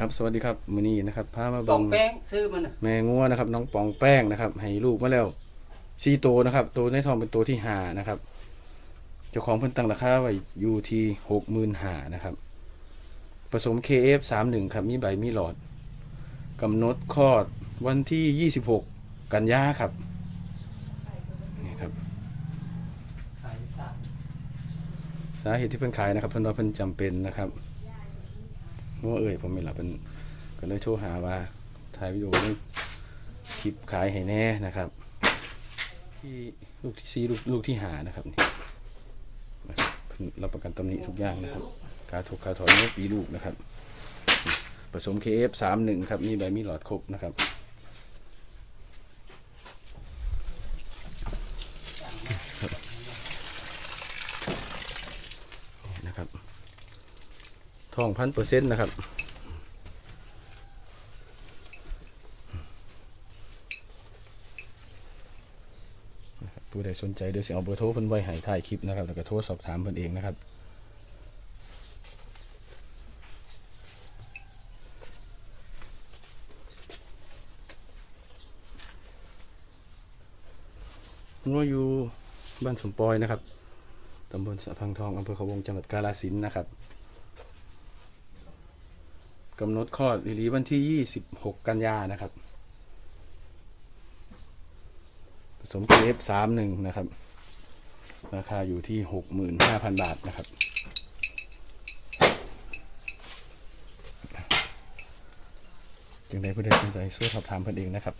ครับสวัสดีครับมื้อนี้นะครับพามาปอเบิ่งงแป้งซื้อมันน่ะแม่งัวนะครับ น้องปองแป้งนะครับ ให้ลูกมาแล้วสี่ตัวนะครับ ตัวในท้องเป็นตัวที่ห้านะครับเจ้าของเพิ่นตั้งราคาไว้อยู่ที่หกหมื่นห้านะครับ ผสม KF 3 1ครับ มีใบมีหลอดกำหนดคลอดวันที่ 26 กันยาครับนี่ครับขายตามสาเหตุที่เพิ่นขายนะครับเพิ่นว่าเพิ่นจำเป็นนะครับ ว่าเอ่ยผมไม่หลับเป็นก็เลยโทรหาว่าถ่ายวิดีโอในคลิปขายให้แน่นะครับ ที่ลูกที่ซีลูกลูกที่หานะครับนี่รับเรับประกันตำหนิทุกอย่างนะครับการถูกการถอนเมื่อปีลูกนะครับนี่ผสม KF 3 1 ครับ มีใบมีหลอดครบนะครับ ทองพันเปอร์เซ็นต์นะครับผู้ใดสนใจเดี๋ยวสิเอาเบอร์โทรเพิ่นไว้ให้ถ่ายคลิปนะครับ แล้วก็โทรสอบถามเพิ่นเองนะครับงัวอยู่บ้านสมปอยนะครับ ตำบลสะพังทอง อำเภอเขาวงจังหวัดกาฬสินธุ์นะครับ กำหนดคลอดอีหลีวันที่ 26 กันยานะครับ ผสมเกฟสามหนึ่งนะครับ ราคาอยู่ที่ 65,000 บาทนะครับจึงได้ผู้ใดสนใจช่วยสอบถามเพิ่นเองนะครับ